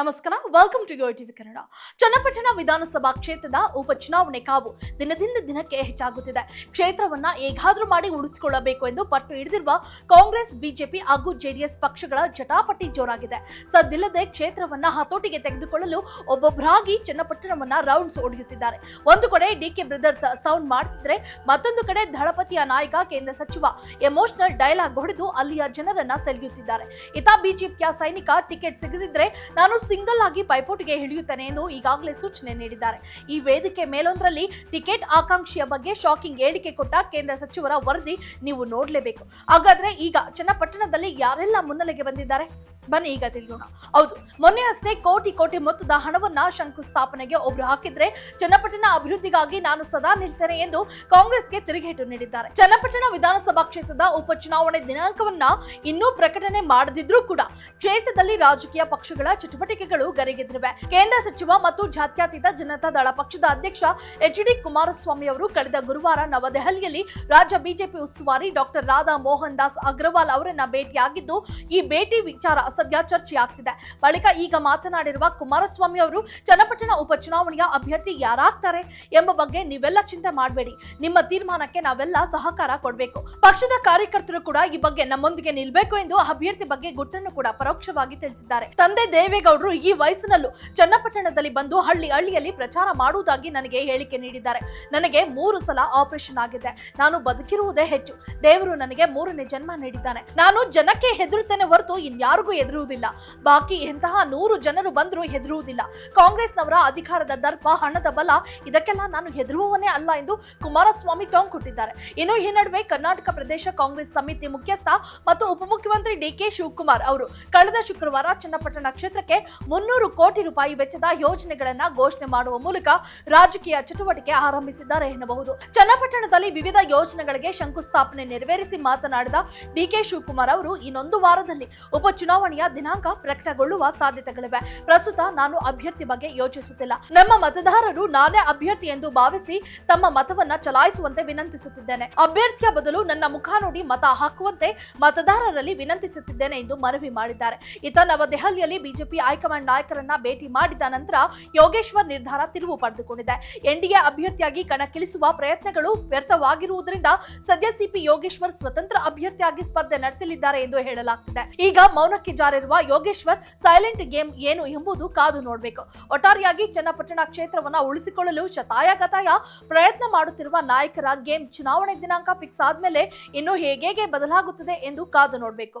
ನಮಸ್ಕಾರ welcome to TV Kannada Channapatna ವಿಧಾನಸಭಾ ಕ್ಷೇತ್ರದ ಉಪಚುನಾವಣೆ ಕಾವು ದಿನದಿಂದ ದಿನಕ್ಕೆ ಹೆಚ್ಚಾಗುತ್ತಿದೆ. ಕ್ಷೇತ್ರವನ್ನ ಹೇಗಾದ್ರೂ ಮಾಡಿ ಉಳಿಸಿಕೊಳ್ಳಬೇಕು ಎಂದು ಪಟ್ಟು ಹಿಡಿದಿರುವ ಕಾಂಗ್ರೆಸ್, ಬಿಜೆಪಿ ಹಾಗೂ ಜೆಡಿಎಸ್ ಪಕ್ಷಗಳ ಜಟಾಪಟಿ ಜೋರಾಗಿದೆ. ಸದ್ದಿಲ್ಲದೆ ಕ್ಷೇತ್ರವನ್ನ ಹತೋಟಿಗೆ ತೆಗೆದುಕೊಳ್ಳಲು ಒಬ್ಬೊಬ್ಬರಾಗಿ ಚನ್ನಪಟ್ಟಣವನ್ನ ರೌಂಡ್ಸ್ ಹೊಡೆಯುತ್ತಿದ್ದಾರೆ ಒಂದು ಕಡೆ ಡಿಕೆ ಬ್ರದರ್ಸ್ ಸೌಂಡ್ ಮಾಡ್ತಿದ್ರೆ ಮತ್ತೊಂದು ಕಡೆ ದಳಪತಿಯ ನಾಯಕ, ಕೇಂದ್ರ ಸಚಿವ ಎಮೋಷನಲ್ ಡೈಲಾಗ್ ಹೊಡೆದು ಅಲ್ಲಿಯ ಜನರನ್ನ ಸೆಳೆಯುತ್ತಿದ್ದಾರೆ. ಇತ ಬಿಜೆಪಿಯ ಸೈನಿಕ ಟಿಕೆಟ್ ಸಿಗದಿದ್ರೆ ನಾನು ಸಿಂಗಲ್ ಆಗಿ ಪೈಪೋಟಿಗೆ ಹಿಡಿಯುತ್ತಾನೆ ಎಂದು ಈಗಾಗಲೇ ಸೂಚನೆ ನೀಡಿದ್ದಾರೆ. ಈ ವೇದಿಕೆ ಮೇಲೊಂದರಲ್ಲಿ ಟಿಕೆಟ್ ಆಕಾಂಕ್ಷಿಯ ಬಗ್ಗೆ ಶಾಕಿಂಗ್ ಹೇಳಿಕೆ ಕೊಟ್ಟ ಕೇಂದ್ರ ಸಚಿವರ ವರದಿ ನೀವು ನೋಡಲೇಬೇಕು. ಹಾಗಾದ್ರೆ ಈಗ ಚನ್ನಪಟ್ಟಣದಲ್ಲಿ ಯಾರೆಲ್ಲ ಮುನ್ನೆಲೆಗೆ ಬಂದಿದ್ದಾರೆ? ಬನ್ನಿ, ಈಗ ತಿಳಿಯೋಣ. ಹೌದು, ಮೊನ್ನೆ ಅಷ್ಟೇ ಕೋಟಿ ಕೋಟಿ ಮೊತ್ತದ ಹಣವನ್ನ ಶಂಕುಸ್ಥಾಪನೆಗೆ ಒಬ್ರು ಹಾಕಿದ್ರೆ ಚನ್ನಪಟ್ಟಣ ಅಭಿವೃದ್ಧಿಗಾಗಿ ನಾನು ಸದಾ ನಿಲ್ತೇನೆ ಎಂದು ಕಾಂಗ್ರೆಸ್ಗೆ ತಿರುಗೇಟು ನೀಡಿದ್ದಾರೆ. ಚನ್ನಪಟ್ಟಣ ವಿಧಾನಸಭಾ ಕ್ಷೇತ್ರದ ಉಪಚುನಾವಣೆ ದಿನಾಂಕವನ್ನ ಇನ್ನೂ ಪ್ರಕಟಣೆ ಮಾಡದಿದ್ರೂ ಕೂಡ ಕ್ಷೇತ್ರದಲ್ಲಿ ರಾಜಕೀಯ ಪಕ್ಷಗಳ ಚಟುವಟಿಕೆಗಳು ಗರಿಗೆದ್ದಿವೆ ಕೇಂದ್ರ ಸಚಿವ ಮತ್ತು ಜಾತ್ಯತೀತ ಜನತಾ ದಳ ಪಕ್ಷದ ಅಧ್ಯಕ್ಷ ಎಚ್ ಡಿ ಕುಮಾರಸ್ವಾಮಿ ಅವರು ಕಳೆದ ಗುರುವಾರ ನವದೆಹಲಿಯಲ್ಲಿ ರಾಜ್ಯ ಬಿಜೆಪಿ ಉಸ್ತುವಾರಿ ಡಾಕ್ಟರ್ ರಾಧಾ ಮೋಹನ್ ದಾಸ್ ಅಗ್ರವಾಲ್ ಅವರನ್ನ ಭೇಟಿಯಾಗಿದ್ದು, ಈ ಭೇಟಿ ವಿಚಾರ ಸದ್ಯ ಚರ್ಚೆಯಾಗ್ತಿದೆ. ಬಳಿಕ ಈಗ ಮಾತನಾಡಿರುವ ಕುಮಾರಸ್ವಾಮಿ ಅವರು, ಚನ್ನಪಟ್ಟಣ ಉಪಚುನಾವಣೆಯ ಅಭ್ಯರ್ಥಿ ಯಾರಾಗ್ತಾರೆ ಎಂಬ ಬಗ್ಗೆ ನೀವೆಲ್ಲ ಚಿಂತೆ ಮಾಡಬೇಡಿ. ನಿಮ್ಮ ತೀರ್ಮಾನಕ್ಕೆ ನಾವೆಲ್ಲ ಸಹಕಾರ ಕೊಡಬೇಕು. ಪಕ್ಷದ ಕಾರ್ಯಕರ್ತರು ಕೂಡ ಈ ಬಗ್ಗೆ ನಮ್ಮೊಂದಿಗೆ ನಿಲ್ಬೇಕು ಎಂದು ಅಭ್ಯರ್ಥಿ ಬಗ್ಗೆ ಗುಟ್ಟನ್ನು ಕೂಡ ಪರೋಕ್ಷವಾಗಿ ತಿಳಿಸಿದ್ದಾರೆ. ತಂದೆ ದೇವೇಗೌಡರು ಈ ವಯಸ್ಸಿನಲ್ಲೂ ಚನ್ನಪಟ್ಟಣದಲ್ಲಿ ಬಂದು ಹಳ್ಳಿ ಹಳ್ಳಿಯಲ್ಲಿ ಪ್ರಚಾರ ಮಾಡುವುದಾಗಿ ನನಗೆ ಹೇಳಿಕೆ ನೀಡಿದ್ದಾರೆ. ನನಗೆ ಮೂರು ಸಲ ಆಪರೇಷನ್ ಆಗಿದೆ. ನಾನು ಬದುಕಿರುವುದೇ ಹೆಚ್ಚು. ದೇವರು ನನಗೆ ಮೂರನೇ ಜನ್ಮ ನೀಡಿದ್ದಾನೆ. ನಾನು ಜನಕ್ಕೆ ಹೆದರುತ್ತೇನೆ ಹೊರತು ಇನ್ಯಾರಿಗೂ ಹೆದರುವುದಿಲ್ಲ. ಬಾಕಿ ಎಂತಹ ನೂರು ಜನರು ಬಂದರೂ ಹೆದರುವುದಿಲ್ಲ. ಕಾಂಗ್ರೆಸ್ನವರ ಅಧಿಕಾರದ ದರ್ಪ, ಹಣದ ಬಲ, ಇದಕ್ಕೆಲ್ಲ ನಾನು ಹೆದರುವವನೇ ಅಲ್ಲ ಎಂದು ಕುಮಾರಸ್ವಾಮಿ ಟಾಂಗ್ ಕೊಟ್ಟಿದ್ದಾರೆ. ಇನ್ನು ಈ ನಡುವೆ ಕರ್ನಾಟಕ ಪ್ರದೇಶ ಕಾಂಗ್ರೆಸ್ ಸಮಿತಿ ಮುಖ್ಯಸ್ಥ ಮತ್ತು ಉಪಮುಖ್ಯಮಂತ್ರಿ ಡಿ ಕೆ ಶಿವಕುಮಾರ್ ಅವರು ಕಳೆದ ಶುಕ್ರವಾರ ಚನ್ನಪಟ್ಟಣ ಕ್ಷೇತ್ರಕ್ಕೆ ಮುನ್ನೂರು ಕೋಟಿ ರೂಪಾಯಿ ವೆಚ್ಚದ ಯೋಜನೆಗಳನ್ನ ಘೋಷಣೆ ಮಾಡುವ ಮೂಲಕ ರಾಜಕೀಯ ಚಟುವಟಿಕೆ ಆರಂಭಿಸಿದ್ದಾರೆ ಎನ್ನಬಹುದು. ಚನ್ನಪಟ್ಟಣದಲ್ಲಿ ವಿವಿಧ ಯೋಜನೆಗಳಿಗೆ ಶಂಕುಸ್ಥಾಪನೆ ನೆರವೇರಿಸಿ ಮಾತನಾಡಿದ ಡಿಕೆ ಶಿವಕುಮಾರ್ ಅವರು, ಇನ್ನೊಂದು ವಾರದಲ್ಲಿ ಉಪಚುನಾವಣೆಯ ದಿನಾಂಕ ಪ್ರಕಟಗೊಳ್ಳುವ ಸಾಧ್ಯತೆಗಳಿವೆ. ಪ್ರಸ್ತುತ ನಾನು ಅಭ್ಯರ್ಥಿ ಬಗ್ಗೆ ಯೋಚಿಸುತ್ತಿಲ್ಲ. ನಮ್ಮ ಮತದಾರರು ನಾನೇ ಅಭ್ಯರ್ಥಿ ಎಂದು ಭಾವಿಸಿ ತಮ್ಮ ಮತವನ್ನ ಚಲಾಯಿಸುವಂತೆ ವಿನಂತಿಸುತ್ತಿದ್ದೇನೆ. ಅಭ್ಯರ್ಥಿಯ ಬದಲು ನನ್ನ ಮುಖ ನೋಡಿ ಮತ ಹಾಕುವಂತೆ ಮತದಾರರಲ್ಲಿ ವಿನಂತಿಸುತ್ತಿದ್ದೇನೆ ಎಂದು ಮನವಿ ಮಾಡಿದ್ದಾರೆ. ಇತ ನವದೆಹಲಿಯಲ್ಲಿ ಬಿಜೆಪಿ ಹೈಕಮಾಂಡ್ ನಾಯಕರನ್ನ ಭೇಟಿ ಮಾಡಿದ ನಂತರ ಯೋಗೇಶ್ವರ್ ನಿರ್ಧಾರ ತಿರುವು ಪಡೆದುಕೊಂಡಿದೆ. ಎನ್ಡಿಎ ಅಭ್ಯರ್ಥಿಯಾಗಿ ಕಣಕ್ಕಿಳಿಸುವ ಪ್ರಯತ್ನಗಳು ವ್ಯರ್ಥವಾಗಿರುವುದರಿಂದ ಸದ್ಯ ಸಿಪಿ ಯೋಗೇಶ್ವರ್ ಸ್ವತಂತ್ರ ಅಭ್ಯರ್ಥಿಯಾಗಿ ಸ್ಪರ್ಧೆ ನಡೆಸಲಿದ್ದಾರೆ ಎಂದು ಹೇಳಲಾಗುತ್ತಿದೆ ಈಗ ಮೌನಕ್ಕೆ ಜಾರಿರುವ ಯೋಗೇಶ್ವರ್ ಸೈಲೆಂಟ್ ಗೇಮ್ ಏನು ಎಂಬುದು ಕಾದು ನೋಡಬೇಕು. ಒಟ್ಟಾರೆಯಾಗಿ ಚನ್ನಪಟ್ಟಣ ಕ್ಷೇತ್ರವನ್ನ ಉಳಿಸಿಕೊಳ್ಳಲು ಶತಾಯಗತಾಯ ಪ್ರಯತ್ನ ಮಾಡುತ್ತಿರುವ ನಾಯಕರ ಗೇಮ್ ಚುನಾವಣೆ ದಿನಾಂಕ ಫಿಕ್ಸ್ ಆದ್ಮೇಲೆ ಇನ್ನು ಹೇಗೆ ಬದಲಾಗುತ್ತದೆ ಎಂದು ಕಾದು ನೋಡಬೇಕು.